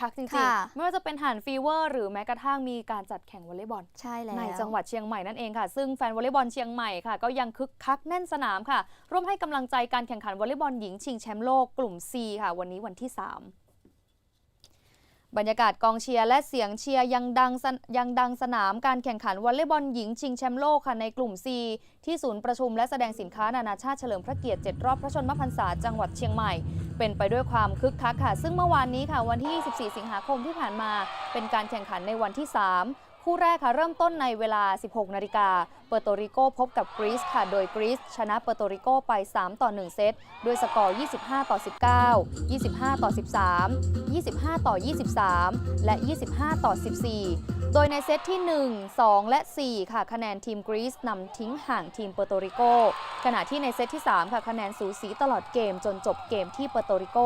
คักจริงค่ะๆ ไม่ว่าจะเป็นหันฟีเวอร์ หรือแม้กระทั่งมีการจัดแข่งวอลเลย์บอล ใช่แล้ว ในจังหวัดเชียงใหม่นั่นเองค่ะ ซึ่งแฟนวอลเลย์บอลเชียงใหม่ค่ะ ก็ยังคึกคักแน่นสนามค่ะ ร่วมให้กำลังใจการแข่งขันวอลเลย์บอลหญิงชิงแชมป์โลกกลุ่ม C ค่ะ วันนี้วันที่ 3 บรรยากาศกองเชียร์และเสียงเชียร์ยังดังยังดังสนามการแข่งขันวอลเลย์บอลหญิงชิงแชมป์โลกค่ะในกลุ่ม C ที่ศูนย์ประชุมและแสดงสินค้านานาชาติเฉลิมพระเกียรติ7รอบพระชนมพรรษาจังหวัดเชียงใหม่ เป็นไปด้วยความคึกคักค่ะ ซึ่งเมื่อวานนี้ค่ะวันที่ 24 สิงหาคมที่ผ่านมา เป็นการแข่งขันในวันที่ 3 คู่แรกค่ะเริ่มต้นในเวลา 16 นาฬิกา เปอร์โตริโกพบกับกรีซค่ะ โดยกรีซชนะเปอร์โตริโกไป 3 ต่อ 1 เซต ด้วยสกอร์ 25 ต่อ 19 25 ต่อ 13 25 ต่อ 23 และ 25 ต่อ 14 โดยในเซตที่ 1 2 และ 4 ค่ะคะแนนทีมกรีซนำทิ้งห่างทีมเปอร์โตริโก ขณะที่ในเซตที่ 3 ค่ะคะแนนสูสีตลอดเกมจนจบเกมที่เปอร์โตริโก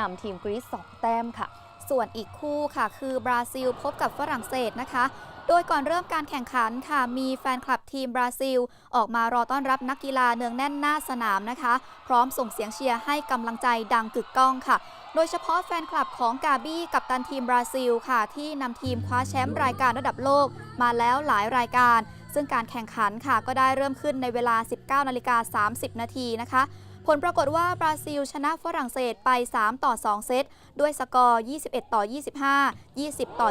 นำทีมกรีซ2แต้มค่ะ ส่วนอีกคู่ค่ะคือบราซิลพบกับฝรั่งเศสนะคะ โดยก่อนเริ่มการแข่งขันค่ะมีแฟนคลับทีมบราซิล ออกมารอต้อนรับนักกีฬาเนืองแน่นหน้าสนามนะคะ พร้อมส่งเสียงเชียร์ให้กำลังใจดังกึกก้องค่ะ โดยเฉพาะแฟนคลับของกาบี้กับตันทีมบราซิลค่ะ ที่นำทีมคว้าแชมป์รายการระดับโลกมาแล้วหลายรายการ ซึ่งการแข่งขันค่ะก็ได้เริ่มขึ้นในเวลา 19นาฬิกา30 นาทีนะคะ ผลปรากฏว่าบราซิลชนะฝรั่งเศสไป 3 ต่อ 2 เซต ด้วยสกอร์ 21 ต่อ 25 20 ต่อ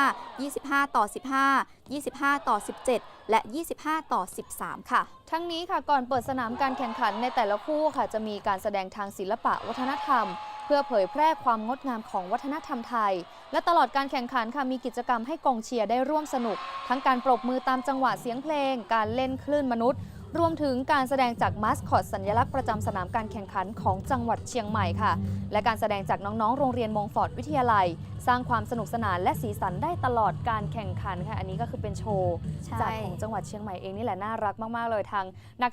25 25 ต่อ 15 25 ต่อ 17 และ 25 ต่อ 13 ค่ะ ทั้งนี้ค่ะก่อนเปิดสนามการแข่งขันในแต่ละคู่ค่ะจะมีการแสดงทางศิลปะวัฒนธรรม พื่อเผยแพร่ความงดงามของวัฒนธรรมไทย และตลอดการแข่งขันค่ะมีกิจกรรมให้กองเชียร์ได้ร่วมสนุก ทั้งการปรบมือตามจังหวะเสียงเพลง การเล่นคลื่นมนุษย์ รวมถึงการแสดงจากมาสคอตสัญลักษณ์ประจำสนามการแข่งขันของจังหวัดเชียงใหม่ค่ะ และการแสดงจากน้องๆ โรงเรียนมงฟอร์ดวิทยาลัย สร้างความสนุกสนานและสีสันได้ตลอดการแข่งขันค่ะ อันนี้ก็คือเป็นโชว์ชจากของจังหวัดเชียงใหม่เองนี่แหละน่ารักมากๆเลยทางนัก